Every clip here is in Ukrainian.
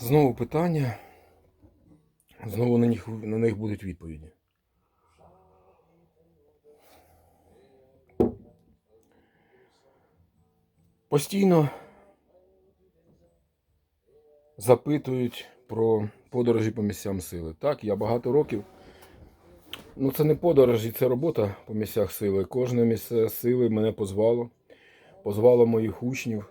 Знову питання. Знову на них, на них будуть відповіді. Постійно запитують про подорожі по місцям сили. Так, я багато років. Ну, це не подорожі, це робота по місцях сили. Кожне місце сили мене позвало, позвало моїх учнів.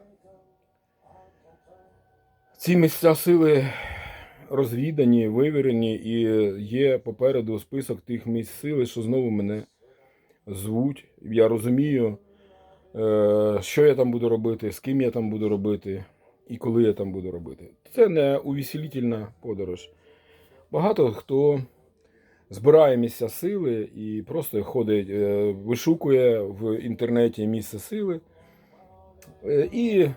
Ці місця сили розвідані, вивірені, і є попереду список тих місць сили, що знову мене звуть. Я розумію, е, що я там буду робити, з ким я там буду робити і коли я там буду робити. Це не увеселительна подорож. Багато хто збирає місця сили і просто ходить, е, вишукує в інтернеті місце сили е, і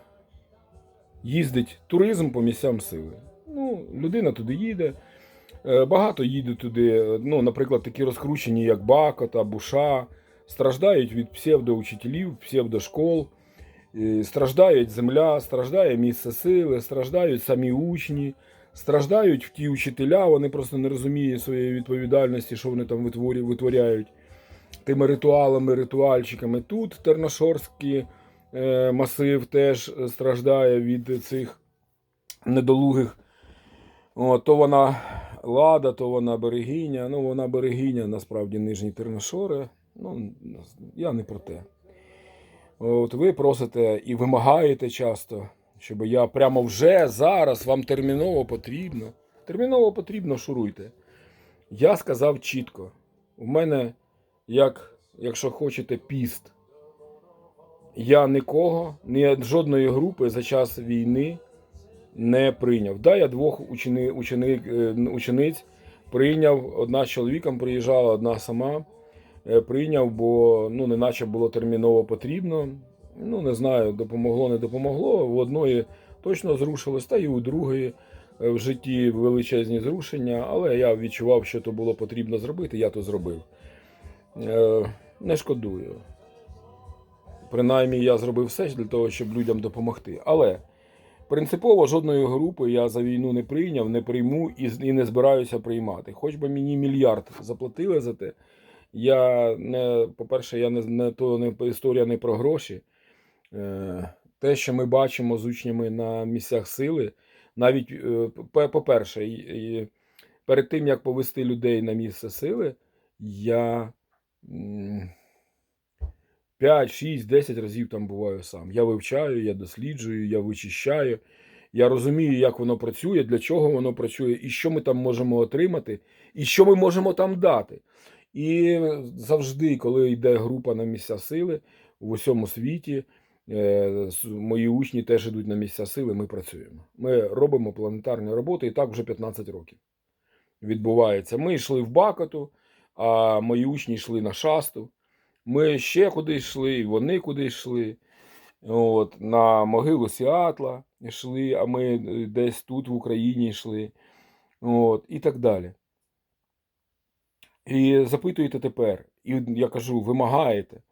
їздить туризм по місцям сили. Ну, людина туди їде. Е, Багато їде туди, ну, наприклад, такі розкручені, як Бакота, Буша, страждають від псевдоучителів, псевдошкол, е, страждають земля, страждає місце сили, страждають самі учні, страждають ті учителя, вони просто не розуміють своєї відповідальності, що вони там витворяють тими ритуалами, ритуальчиками. Тут Терношорський е, масив теж страждає від цих недолугих. О, то вона лада, то вона берегиня. Ну, вона берегиня, насправді, нижні Терношори. Ну, я не про те. От ви просите і вимагаєте часто, щоб я прямо вже зараз вам терміново потрібно. Терміново потрібно, шуруйте. Я сказав чітко: у мене, як, якщо хочете, піст. Я нікого, ні жодної групи за час війни не прийняв. Да, я двох учени, учени, е, учениць прийняв. Одна з чоловіком приїжджала, одна сама е, прийняв, бо ну, неначе було терміново потрібно. Ну, не знаю, допомогло, не допомогло. В одної точно зрушилось, та й у другої е, в житті величезні зрушення, але я відчував, що то було потрібно зробити, я то зробив. Не шкодую. Принаймні, я зробив все для того, щоб людям допомогти. Але принципово жодної групи я за війну не прийняв, не прийму і, не збираюся приймати. Хоч би мені мільярд заплатили за те. Я не, по-перше, я не, не то не історія не про гроші. Е, те, що ми бачимо з учнями на місцях сили, навіть, е, по- по-перше, перед тим як повести людей на місце сили, я. М, 5, 6, 10 разів там буваю сам. Я вивчаю, я досліджую, я вичищаю. Я розумію, як воно працює, для чого воно працює, і що ми там можемо отримати, і що ми можемо там дати. І завжди, коли йде група на місця сили в усьому світі, е, мої учні теж йдуть на місця сили, ми працюємо. Ми робимо планетарні роботи, і так вже 15 років відбувається. Ми йшли в Бакоту, а мої учні йшли на шасту. Ми ще куди йшли, вони куди йшли. От, на могилу Сіатла йшли, а ми е, десь тут в Україні йшли. От, і так далі. І запитуєте тепер, і я кажу, вимагаєте.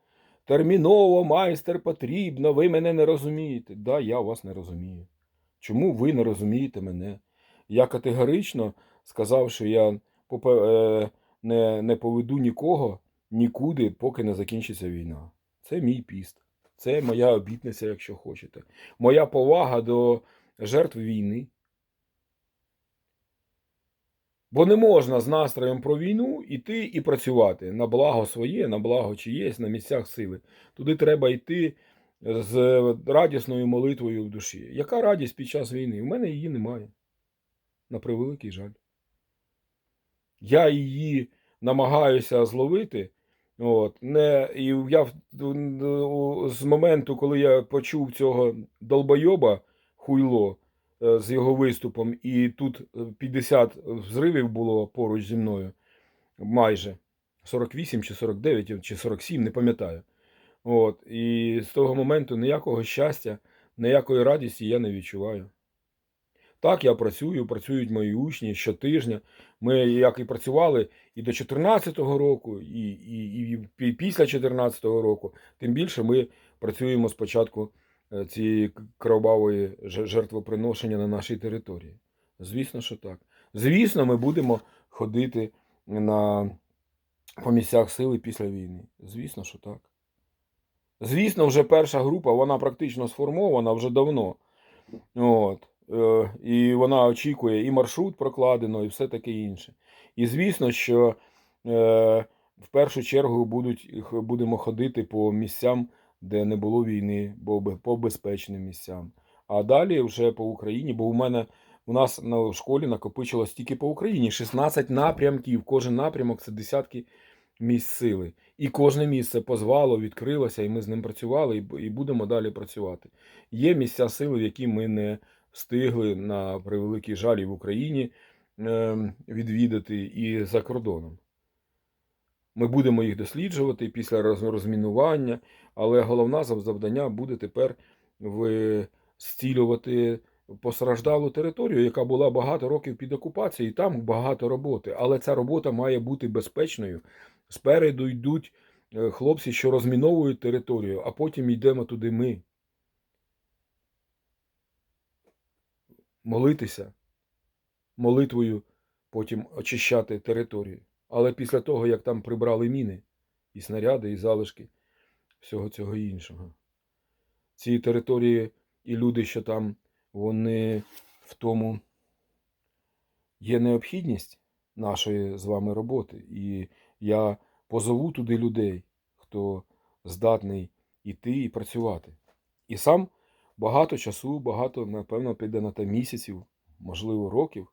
Терміново, майстер, потрібно, ви мене не розумієте. Да, я вас не розумію. Чому ви не розумієте мене? Я категорично сказав, що я е, не поведу нікого нікуди, поки не закінчиться війна. Це мій піст. Це моя обітниця, якщо хочете. Моя повага до жертв війни. Бо не можна з настроєм про війну йти і працювати на благо своє, на благо чиєсь, на місцях сили. Туди треба йти з радісною молитвою в душі. Яка радість під час війни? У мене її немає. На превеликий жаль. Я її намагаюся зловити. От, не, і я з моменту, коли я почув цього долбойоба хуйло е, з його виступом, і тут е, 50 взривів було поруч зі мною, майже 48 чи 49 чи 47, не пам'ятаю. От, і з того моменту ніякого щастя, ніякої радісті я не відчуваю. Так, я працюю, працюють мої учні щотижня. Ми як і працювали і до 14-го року, і, і, і пі- після 14-го року, тим більше ми працюємо з початку е, цієї кровавої жертвоприношення на нашій території. Звісно, що так. Звісно, ми будемо ходити на, по місцях сили після війни. Звісно, що так. Звісно, вже перша група, вона практично сформована вже давно. От. Е, І вона очікує і маршрут прокладено, і все таке інше. І звісно, що е, в першу чергу будуть, будемо ходити по місцям, де не було війни, бо по безпечним місцям. А далі вже по Україні, бо у мене у нас на школі накопичилось тільки по Україні 16 напрямків. Кожен напрямок це десятки місць сили. І кожне місце позвало, відкрилося, і ми з ним працювали, і будемо далі працювати. Є місця сили, в які ми не встигли на превеликий жаль і в Україні е, відвідати, і за кордоном. Ми будемо їх досліджувати після розмінування, але головне завдання буде тепер зцілювати постраждалу територію, яка була багато років під окупацією, і там багато роботи. Але ця робота має бути безпечною. Спереду йдуть е, хлопці, що розміновують територію, а потім йдемо туди ми. Молитися, молитвою потім очищати територію. Але після того, як там прибрали міни, і снаряди, і залишки всього цього іншого. Ці території і люди, що там, вони в тому є необхідність нашої з вами роботи. І я позову туди людей, хто здатний іти і працювати. І сам багато часу, багато, напевно, піде на те місяців, можливо, років.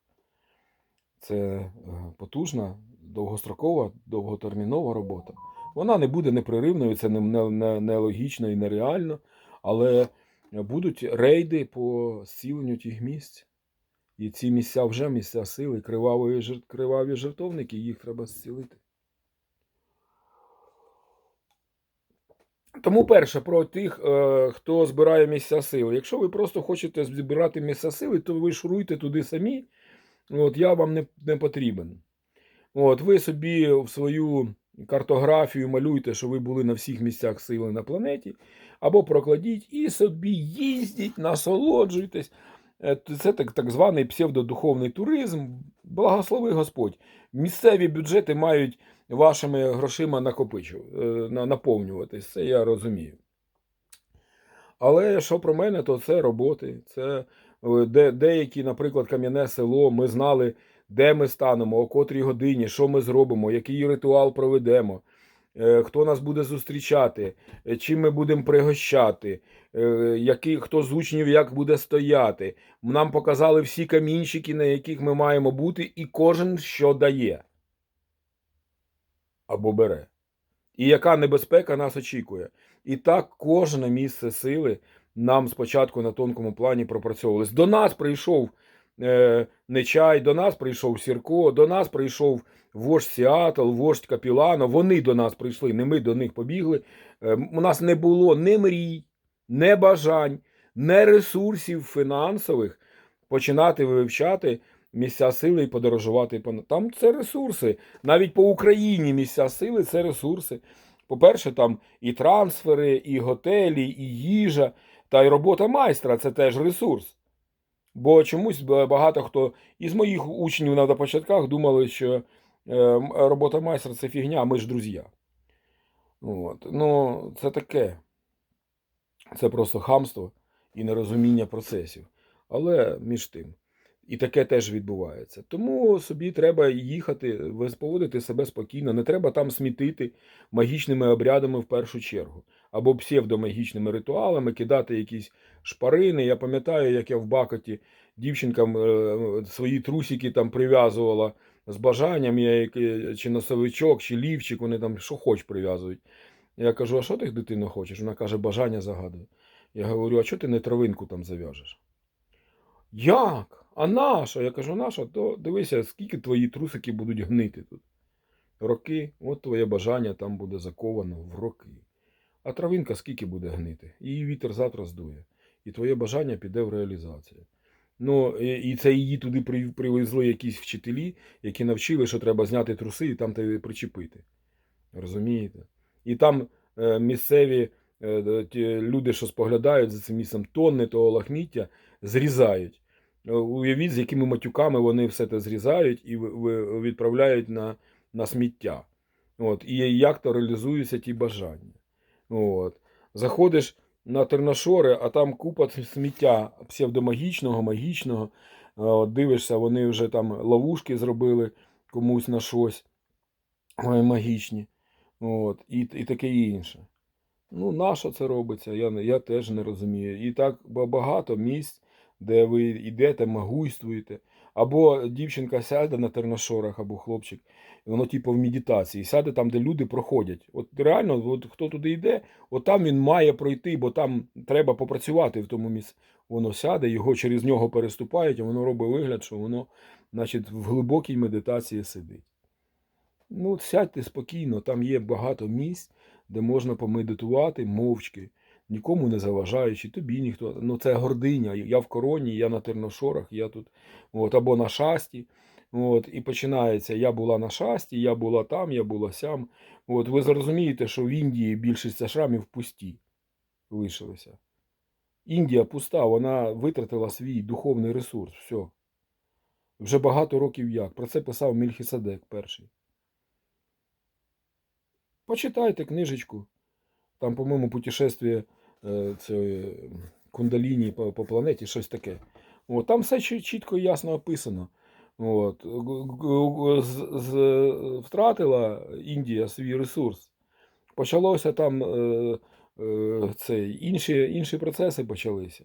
Це е, потужна, довгострокова, довготермінова робота. Вона не буде непреривною, це не, не, не, і нереально, але будуть рейди по зціленню тих місць. І ці місця вже місця сили, криваві жертовники, їх треба зцілити. Тому перше про тих, е, хто збирає місця сили. Якщо ви просто хочете збирати місця сили, то ви шуруйте туди самі. От я вам не, не потрібен. От, ви собі в свою картографію малюйте, що ви були на всіх місцях сили на планеті, або прокладіть і собі їздіть, насолоджуйтесь. Е, Це так, так званий псевдодуховний туризм. Благослови Господь. Місцеві бюджети мають вашими грошима накопичу, е, наповнюватись. Це я розумію. Але що про мене, то це роботи. Це е, де, деякі, наприклад, кам'яне село, ми знали, де ми станемо, о котрій годині, що ми зробимо, який ритуал проведемо, е, хто нас буде зустрічати, чим ми будемо пригощати, який, хто з учнів як буде стояти. Нам показали всі камінчики, на яких ми маємо бути, і кожен що дає або бере. І яка небезпека нас очікує. І так кожне місце сили нам спочатку на тонкому плані пропрацьовувалось. До нас прийшов е, Нечай, до нас прийшов Сірко, до нас прийшов вождь Сіатл, вождь Капілано. Вони до нас прийшли, не ми до них побігли. Е, у нас не було ні мрій, ні бажань, ні ресурсів фінансових починати вивчати місця сили і подорожувати. по- Там це ресурси. Навіть по Україні місця сили це ресурси. По-перше, там і трансфери, і готелі, і їжа, та й робота майстра це теж ресурс. Бо чомусь багато хто із моїх учнів на початках думали, що е, робота майстра це фігня, ми ж друзі. От. Ну, це таке. Це просто хамство і нерозуміння процесів. Але між тим. І таке теж відбувається. Тому собі треба їхати, поводити себе спокійно. Не треба там смітити магічними обрядами в першу чергу. Або псевдомагічними ритуалами, кидати якісь шпарини. Я пам'ятаю, як я в Бакоті дівчинкам е, свої трусики там прив'язувала з бажанням, я які- чи носовичок, чи лівчик, вони там що хоч прив'язують. Я кажу, а що ти дитино хочеш? Вона каже, бажання загадує. Я говорю, а чого ти не травинку там зав'яжеш? Як? А наша? Я кажу, наша, то дивися, скільки твої трусики будуть гнити тут. Роки, от твоє бажання там буде заковано в роки. А травинка скільки буде гнити? Її вітер завтра здує. І твоє бажання піде в реалізацію. Ну, і це її туди привезли якісь вчителі, які навчили, що треба зняти труси і там тебе причепити. Розумієте? І там е, місцеві е, люди, що споглядають за цим місцем, тонни того лахміття зрізають. Е, Уявіть, з якими матюками вони все це зрізають і відправляють на, на сміття. От, і як то реалізуються ті бажання. От. Заходиш на терношори, а там купа сміття псевдомагічного, магічного. Е, От, дивишся, вони вже там ловушки зробили комусь на щось магічні. От, і, і таке інше. Ну, на що це робиться, я, я теж не розумію. І так багато місць, де ви йдете, магуйствуєте. Або дівчинка сяде на терношорах, або хлопчик, і воно типу в медитації, сяде там, де люди проходять. От реально, от хто туди йде, от там він має пройти, бо там треба попрацювати в тому місці. Воно сяде, його через нього переступають, і воно робить вигляд, що воно, значить, в глибокій медитації сидить. Ну, сядьте спокійно, там є багато місць, де можна помедитувати мовчки, нікому не заважаючи, тобі ніхто. Ну це гординя. Я в короні, я на терношорах, я тут, от, або на шасті. От, і починається: я була на шасті, я була там, я була сям. От, ви зрозумієте, що в Індії більшість ашрамів пусті лишилися. Індія пуста, вона витратила свій духовний ресурс. Все. Вже багато років як. Про це писав Мільхіседек перший. Почитайте книжечку. Там, по-моєму, путешествие цієї кундаліні по, по планеті, щось таке. От, там все чітко і ясно описано. От. З- з- Втратила Індія свій ресурс. Почалося там е, е, інші, інші процеси почалися.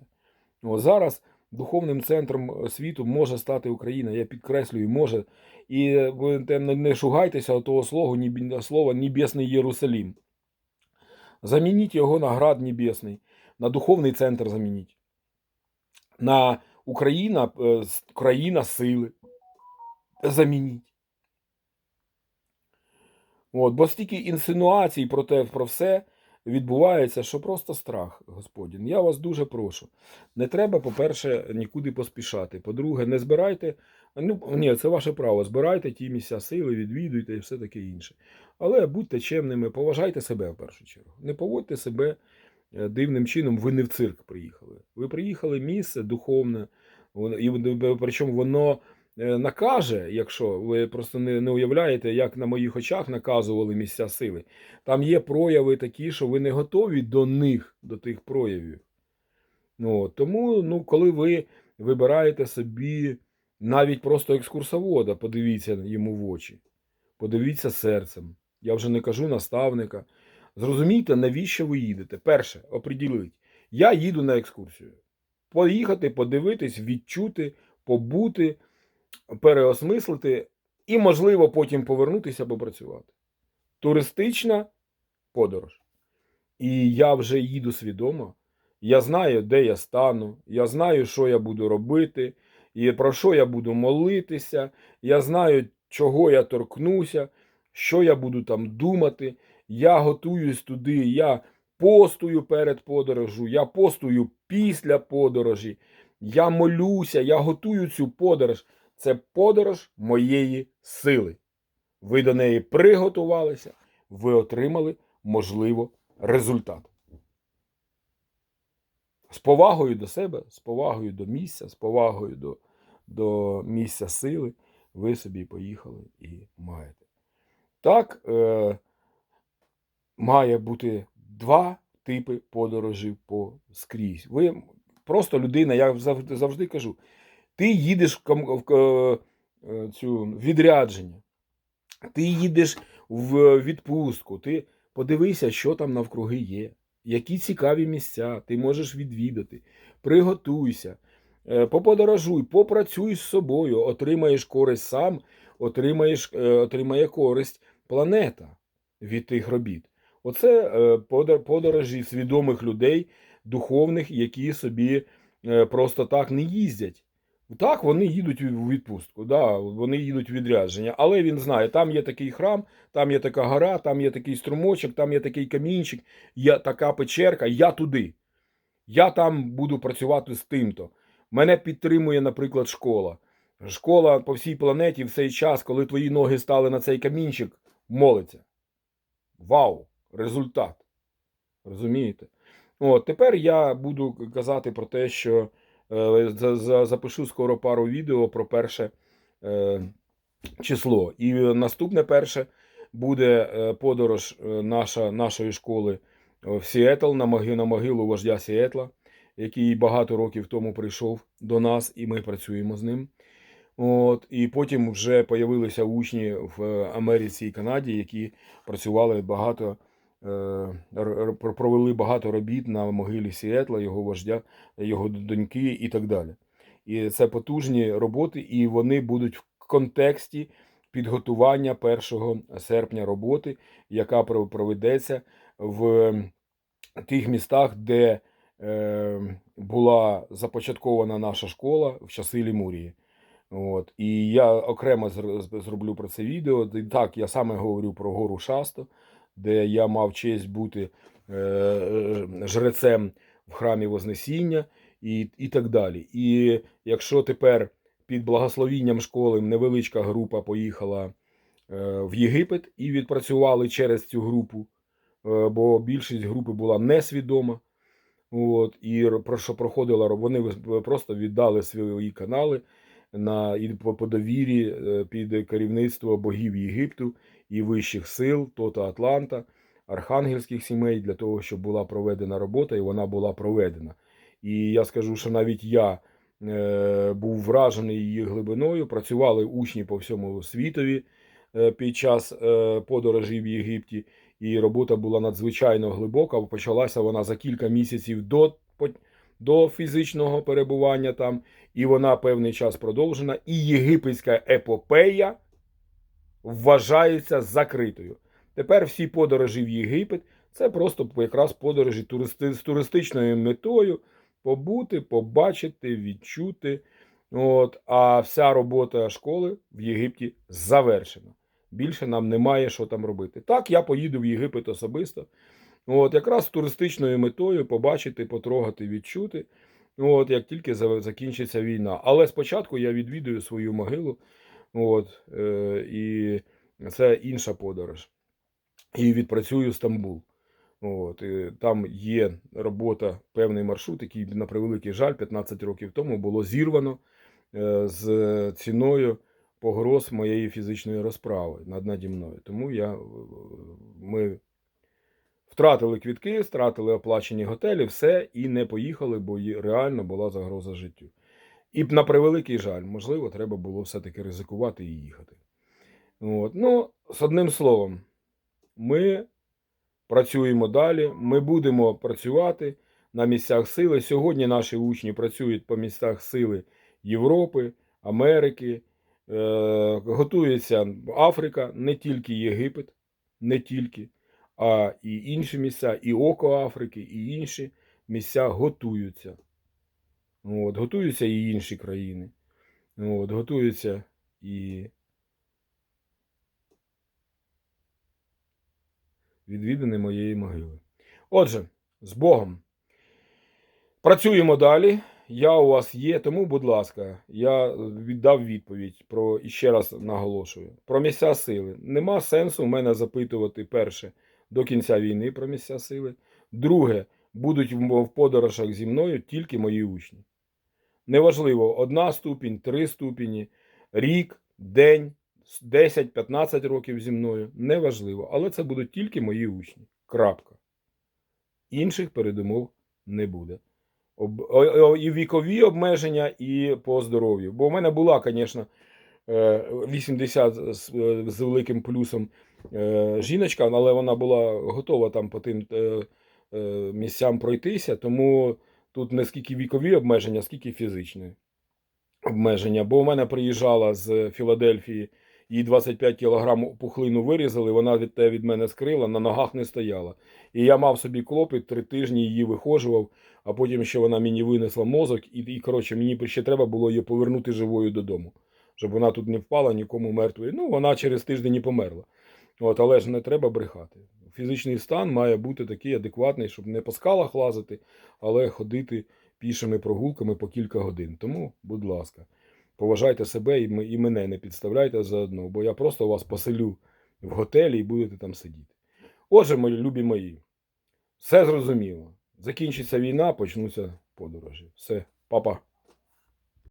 От, зараз духовним центром світу може стати Україна, я підкреслюю, може. І не шугайтеся того слова, слова Небесний Єрусалім. Замініть його на град Небесний, на духовний центр замініть. На Україна, е, країна сили. Замініть. От, бо стільки інсинуацій про те, про все відбувається, що просто страх, Господін. Я вас дуже прошу. Не треба, по-перше, нікуди поспішати. По-друге, не збирайте. Ну, ні, це ваше право. Збирайте ті місця сили, відвідуйте і все таке інше. Але будьте чемними, поважайте себе в першу чергу. Не поводьте себе е, дивним чином, ви не в цирк приїхали. Ви приїхали місце духовне, і причому воно е, накаже, якщо ви просто не, не уявляєте, як на моїх очах наказували місця сили. Там є прояви такі, що ви не готові до них, до тих проявів. Ну, тому, ну, коли ви вибираєте собі навіть просто екскурсовода, подивіться йому в очі, подивіться серцем. Я вже не кажу наставника. Зрозумійте, навіщо ви їдете. Перше, оприділіть. Я їду на екскурсію. Поїхати, подивитись, відчути, побути, переосмислити і, можливо, потім повернутися попрацювати. Туристична подорож. І я вже їду свідомо. Я знаю, де я стану, я знаю, що я буду робити, і про що я буду молитися. Я знаю, чого я торкнуся, що я буду там думати. Я готуюсь туди, я постую перед подорожю, я постую після подорожі. Я молюся, я готую цю подорож. Це подорож моєї сили. Ви до неї приготувалися, ви отримали, можливо, результат. З повагою до себе, з повагою до місця, з повагою до, до місця сили, ви собі поїхали і маєте. Так, е, має бути два типи подорожей по скрізь. Ви просто людина, я завжди, завжди кажу, ти їдеш в, в ко- е, цю відрядження, ти їдеш в відпустку, ти подивися, що там навкруги є, які цікаві місця ти можеш відвідати. Приготуйся, е, поподорожуй, попрацюй з собою, отримаєш користь сам, отримаєш, е, отримає користь планета від тих робіт. Оце е, подорожі свідомих людей, духовних, які собі просто так не їздять. Так, вони їдуть у відпустку, да, вони їдуть у відрядження, але він знає, там є такий храм, там є така гора, там є такий струмочок, там є такий камінчик, є така печерка, я туди. Я там буду працювати з тим-то. Мене підтримує, наприклад, школа. Школа по всій планеті в цей час, коли твої ноги стали на цей камінчик, молиться. Вау! Результат. Розумієте? От, тепер я буду казати про те, що Запишу скоро пару відео про перше е, число. І наступне перше буде е, подорож е, наша, нашої школи в Сіетл на на могилу вождя Сіетла, який багато років тому прийшов до нас, і ми працюємо з ним. От, і потім вже появилися учні в Америці і Канаді, які працювали багато, е, провели багато робіт на могилі Сіетла, його вождя, його доньки і так далі. І це потужні роботи, і вони будуть в контексті підготування 1 серпня роботи, яка проведеться в тих містах, де е, була започаткована наша школа в часи Лімурії. От. І я окремо зроблю про це відео. Так, я саме говорю про гору Шасто, де я мав честь бути е, е, жрецем в храмі Вознесіння і, і так далі. І якщо тепер під благословінням школи невеличка група поїхала е, в Єгипет і відпрацювали через цю групу, бо більшість групи була несвідома. От, і про що проходила, вони просто віддали свої канали на і по, довірі е, під керівництво богів Єгипту і вищих сил, Тота Атланта, архангельських сімей, для того, щоб була проведена робота, і вона була проведена. І я скажу, що навіть я е, був вражений її глибиною. Працювали учні по всьому світові е, під час подорожі в Єгипті, і робота була надзвичайно глибока. Почалася вона за кілька місяців до, до фізичного перебування там, і вона певний час продовжена. І єгипетська епопея вважається закритою. Тепер всі подорожі в Єгипет це просто якраз подорожі туристи, з туристичною метою побути, побачити, відчути. От, а вся робота школи в Єгипті завершена. Більше нам немає що там робити. Так, я поїду в Єгипет особисто. От, якраз з туристичною метою побачити, потрогати, відчути. От, як тільки закінчиться війна. Але спочатку я відвідую свою могилу. От, е, і це інша подорож. І відпрацюю Стамбул. От, і там є робота, певний маршрут, який, на превеликий жаль, 15 років тому було зірвано е, з ціною погроз моєї фізичної розправи над наді мною. Тому я, ми втратили квітки, втратили оплачені готелі, все, і не поїхали, бо реально була загроза життю. І на превеликий жаль, можливо, треба було все-таки ризикувати і їхати. От. Ну, з одним словом, ми працюємо далі, ми будемо працювати на місцях сили. Сьогодні наші учні працюють по місцях сили Європи, Америки, е, готується Африка, не тільки Єгипет, не тільки, а і інші місця, і Око Африки, і інші місця готуються. От, готуються і інші країни. От, готуються і відвідини моєї могили. Отже, з Богом. Працюємо далі. Я у вас є, тому, будь ласка, я віддав відповідь про і ще раз наголошую про місця сили. Нема сенсу в мене запитувати перше до кінця війни про місця сили. Друге, будуть в подорожах зі мною тільки мої учні. Неважливо, одна ступінь, три ступені, рік, день, 10-15 років зі мною. Неважливо. Але це будуть тільки мої учні. Крапка. Інших передумов не буде. І вікові обмеження, і по здоров'ю. Бо в мене була, звісно, 80 з, е, великим плюсом е, жіночка, але вона була готова там по тим е, е, місцям пройтися, тому тут не скільки вікові обмеження, скільки фізичні обмеження. Бо в мене приїжджала з Філадельфії, їй 25 кілограм пухлину вирізали, вона від те від мене скрила, на ногах не стояла. І я мав собі клопіт, три тижні її вихожував, а потім ще вона мені винесла мозок, і, і коротше, мені ще треба було її повернути живою додому, щоб вона тут не впала нікому мертвою. Ну, вона через тиждень і померла. От, але ж не треба брехати. Фізичний стан має бути такий адекватний, щоб не по скалах лазити, але ходити пішими прогулками по кілька годин. Тому, будь ласка, поважайте себе і, і мене не підставляйте заодно, бо я просто вас поселю в готелі і будете там сидіти. Отже, мої любі мої, все зрозуміло. Закінчиться війна, почнуться подорожі. Все, папа.